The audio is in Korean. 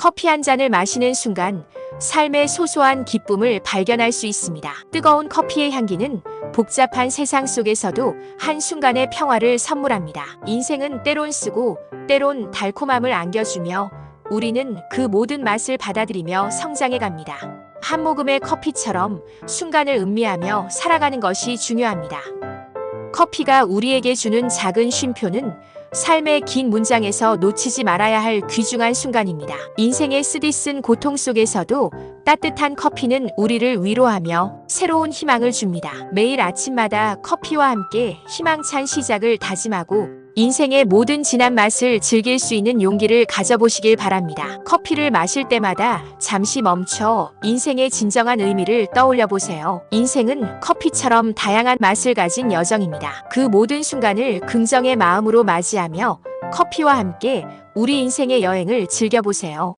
커피 한 잔을 마시는 순간 삶의 소소한 기쁨을 발견할 수 있습니다. 뜨거운 커피의 향기는 복잡한 세상 속에서도 한순간의 평화를 선물합니다. 인생은 때론 쓰고 때론 달콤함을 안겨주며 우리는 그 모든 맛을 받아들이며 성장해 갑니다. 한 모금의 커피처럼 순간을 음미하며 살아가는 것이 중요합니다. 커피가 우리에게 주는 작은 쉼표는 삶의 긴 문장에서 놓치지 말아야 할 귀중한 순간입니다. 인생의 쓰디쓴 고통 속에서도 따뜻한 커피는 우리를 위로하며 새로운 희망을 줍니다. 매일 아침마다 커피와 함께 희망찬 시작을 다짐하고 인생의 모든 진한 맛을 즐길 수 있는 용기를 가져보시길 바랍니다. 커피를 마실 때마다 잠시 멈춰 인생의 진정한 의미를 떠올려 보세요. 인생은 커피처럼 다양한 맛을 가진 여정입니다. 그 모든 순간을 긍정의 마음으로 맞이하며 커피와 함께 우리 인생의 여행을 즐겨보세요.